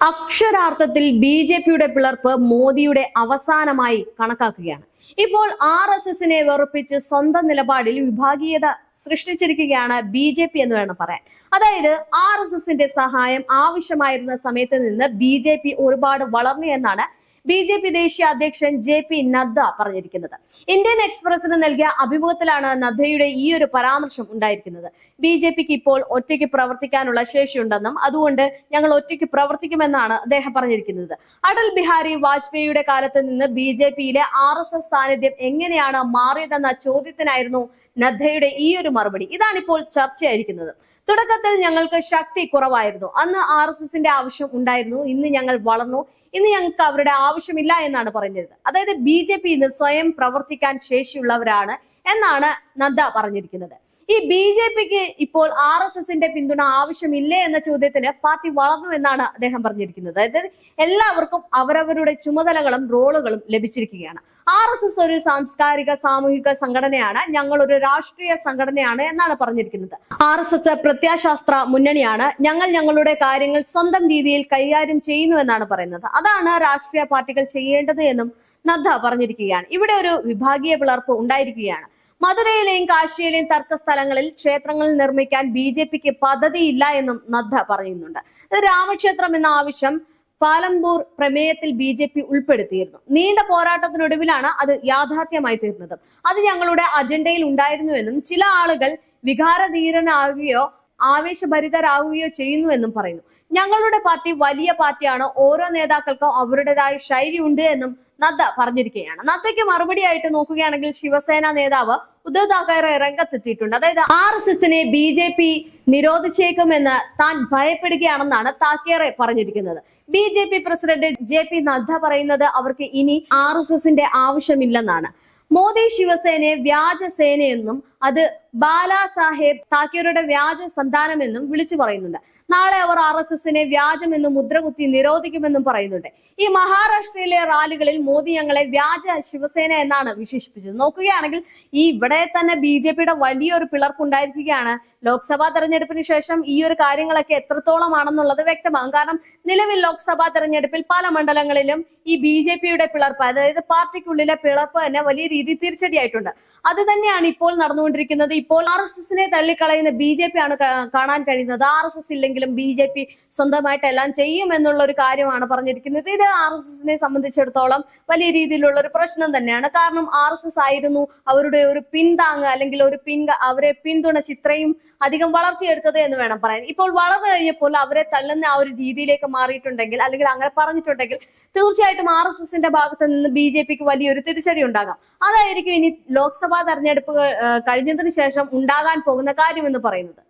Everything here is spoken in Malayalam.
അക്ഷരാർത്ഥത്തിൽ ബി ജെ പിയുടെ പിളർപ്പ് മോദിയുടെ അവസാനമായി കണക്കാക്കുകയാണ്. ഇപ്പോൾ ആർ എസ് എസിനെ വെറുപ്പിച്ച് സ്വന്തം നിലപാടിൽ വിഭാഗീയത സൃഷ്ടിച്ചിരിക്കുകയാണ് ബി ജെ പി എന്ന് വേണം പറയാൻ. അതായത് ആർ എസ് എസിന്റെ സഹായം ആവശ്യമായിരുന്ന സമയത്ത് നിന്ന് ബി ജെ പി ഒരുപാട് വളർന്നു എന്നാണ് ബി ജെ പി ദേശീയ അധ്യക്ഷൻ ജെ പി നദ്ദ പറഞ്ഞിരിക്കുന്നത്. ഇന്ത്യൻ എക്സ്പ്രസിന് നൽകിയ അഭിമുഖത്തിലാണ് നദ്ദയുടെ ഈ ഒരു പരാമർശം ഉണ്ടായിരിക്കുന്നത്. ബി ജെ പിക്ക് ഇപ്പോൾ ഒറ്റയ്ക്ക് പ്രവർത്തിക്കാനുള്ള ശേഷിയുണ്ടെന്നും അതുകൊണ്ട് ഞങ്ങൾ ഒറ്റയ്ക്ക് പ്രവർത്തിക്കുമെന്നാണ് അദ്ദേഹം പറഞ്ഞിരിക്കുന്നത്. അടൽ ബിഹാരി വാജ്പേയിയുടെ കാലത്ത് നിന്ന് ബി ജെ പിയിലെ ആർ എസ് എസ് സാന്നിധ്യം എങ്ങനെയാണ് മാറിയതെന്ന ചോദ്യത്തിനായിരുന്നു നദ്ദയുടെ ഈ ഒരു മറുപടി. ഇതാണിപ്പോൾ ചർച്ചയായിരിക്കുന്നത്. തുടക്കത്തിൽ ഞങ്ങൾക്ക് ശക്തി കുറവായിരുന്നു. അന്ന് ആർ എസ് എസിന്റെ ആവശ്യം ഉണ്ടായിരുന്നു. ഇന്ന് ഞങ്ങൾ വളർന്നു. ഇന്ന് ഞങ്ങൾക്ക് അവരുടെ ആവശ്യമില്ല എന്നാണ് പറഞ്ഞത് അതായത് ബി ജെ പി ഇന്ന് സ്വയം പ്രവർത്തിക്കാൻ ശേഷിയുള്ളവരാണ്. എന്നാണ് നദ്ദ പറഞ്ഞിരിക്കുന്നത്. ഈ ബി ജെ പിക്ക് ഇപ്പോൾ ആർ എസ് എസിന്റെ പിന്തുണ ആവശ്യമില്ലേ എന്ന ചോദ്യത്തിന് പാർട്ടി വളർന്നു എന്നാണ് അദ്ദേഹം പറഞ്ഞിരിക്കുന്നത്. അതായത് എല്ലാവർക്കും അവരവരുടെ ചുമതലകളും റോളുകളും ലഭിച്ചിരിക്കുകയാണ്. ആർ എസ് എസ് ഒരു സാംസ്കാരിക സാമൂഹിക സംഘടനയാണ്. ഞങ്ങൾ ഒരു രാഷ്ട്രീയ സംഘടനയാണ് എന്നാണ് പറഞ്ഞിരിക്കുന്നത്. ആർ എസ് എസ് പ്രത്യാശാസ്ത്ര മുന്നണിയാണ്. ഞങ്ങൾ ഞങ്ങളുടെ കാര്യങ്ങൾ സ്വന്തം രീതിയിൽ കൈകാര്യം ചെയ്യുന്നു എന്നാണ് പറയുന്നത്. അതാണ് രാഷ്ട്രീയ പാർട്ടികൾ ചെയ്യേണ്ടത് എന്നും നദ്ദ പറഞ്ഞിരിക്കുകയാണ്. ഇവിടെ ഒരു വിഭാഗീയ പിളർപ്പ് ഉണ്ടായിരിക്കുകയാണ്. മധുരയിലെയും കാശിയിലെയും തർക്ക സ്ഥലങ്ങളിൽ ക്ഷേത്രങ്ങൾ നിർമ്മിക്കാൻ ബി ജെ പിക്ക് പദ്ധതിയില്ല എന്നും നദ്ദ പറയുന്നുണ്ട്. രാമക്ഷേത്രം എന്ന ആവശ്യം പാലംപൂർ പ്രമേയത്തിൽ ബി ജെ പി ഉൾപ്പെടുത്തിയിരുന്നു. നീണ്ട പോരാട്ടത്തിനൊടുവിലാണ് അത് യാഥാർത്ഥ്യമായി തീർന്നത്. അത് ഞങ്ങളുടെ അജണ്ടയിൽ ഉണ്ടായിരുന്നുവെന്നും ചില ആളുകൾ വികാരധീരനാകുകയോ ആവേശഭരിതരാകുകയോ ചെയ്യുന്നുവെന്നും പറയുന്നു. ഞങ്ങളുടെ പാർട്ടി വലിയ പാർട്ടിയാണ്. ഓരോ നേതാക്കൾക്കും അവരുടേതായ ശൈലി ഉണ്ട് എന്നും നദ്ദ പറഞ്ഞിരിക്കുകയാണ്. നദ്ദയ്ക്ക് മറുപടിയായിട്ട് നോക്കുകയാണെങ്കിൽ ശിവസേന നേതാവ് ഉദ്ധവ് താക്കറെ രംഗത്തെത്തിയിട്ടുണ്ട്. അതായത് ആർ എസ് എസിനെ ബി ജെ പി നിരോധിച്ചേക്കുമെന്ന് താൻ ഭയപ്പെടുകയാണെന്നാണ് താക്കേറെ പറഞ്ഞിരിക്കുന്നത്. B J P president J P Nadda പറയുന്നത് അവർക്ക് ഇനി ആർ എസ് എസിന്റെ ആവശ്യമില്ലെന്നാണ്. മോദി ശിവസേനയെ വ്യാജ സേനയെന്നും അത് ബാലാസാഹേബ് സാഹേബ് വ്യാജ സന്താനമെന്നും വിളിച്ചു പറയുന്നുണ്ട്. നാളെ അവർ ആർ എസ് എസിനെ വ്യാജമെന്നും മുദ്രകുത്തി നിരോധിക്കുമെന്നും പറയുന്നുണ്ട്. ഈ മഹാരാഷ്ട്രയിലെ റാലികളിൽ മോദി ഞങ്ങളെ വ്യാജ ശിവസേന എന്നാണ് വിശേഷിപ്പിച്ചത്. നോക്കുകയാണെങ്കിൽ ഈ ഇവിടെ തന്നെ ബി ജെ പിയുടെ വലിയൊരു പിളർപ്പുണ്ടായിരിക്കുകയാണ്. ലോക്സഭാ തെരഞ്ഞെടുപ്പിന് ശേഷം ഈ ഒരു കാര്യങ്ങളൊക്കെ എത്രത്തോളമാണെന്നുള്ളത് വ്യക്തമാകും. കാരണം നിലവിൽ ലോക്സഭാ തെരഞ്ഞെടുപ്പിൽ പല മണ്ഡലങ്ങളിലും ഈ ബി ജെ പിയുടെ പിളർപ്പ് അതായത് പാർട്ടിക്കുള്ളിലെ പിളർപ്പ് തന്നെ വലിയ രീതിയിൽ തിരിച്ചടിയായിട്ടുണ്ട്. അത് തന്നെയാണ് ഇപ്പോൾ നടന്നുകൊണ്ടിരിക്കുന്നത്. ഇപ്പോൾ ആർ എസ് എസിനെ തള്ളിക്കളയുന്ന ബി ജെ പി ആണ് കാണാൻ കഴിയുന്നത്. ആർ എസ് എസ് ഇല്ലെങ്കിലും ബി ജെ പി സ്വന്തമായിട്ട് എല്ലാം ചെയ്യും എന്നുള്ള ഒരു കാര്യമാണ് പറഞ്ഞിരിക്കുന്നത്. ഇത് ആർ എസ് എസിനെ സംബന്ധിച്ചിടത്തോളം വലിയ രീതിയിലുള്ള ഒരു പ്രശ്നം തന്നെയാണ്. കാരണം ആർ എസ് എസ് ആയിരുന്നു അവരുടെ ഒരു പിന്താങ് അല്ലെങ്കിൽ ഒരു പിൻ അവരെ പിന്തുണച്ച് ഇത്രയും അധികം വളർത്തിയെടുത്തത് എന്ന് വേണം പറയാൻ. ഇപ്പോൾ വളർന്നു കഴിഞ്ഞപ്പോൾ അവരെ തള്ളുന്ന ആ ഒരു രീതിയിലേക്ക് മാറിയിട്ടുണ്ടെങ്കിൽ അല്ലെങ്കിൽ അങ്ങനെ പറഞ്ഞിട്ടുണ്ടെങ്കിൽ തീർച്ചയായിട്ടും ആർ എസ് എസിന്റെ ഭാഗത്ത് നിന്ന് ബി ജെ പിക്ക് വലിയൊരു തിരിച്ചടി ഉണ്ടാകാം. അതായിരിക്കും ഇനി ലോക്സഭാ തെരഞ്ഞെടുപ്പ് കഴിഞ്ഞതിന് ശേഷം ഉണ്ടാകാൻ പോകുന്ന കാര്യം എന്ന് പറയുന്നത്.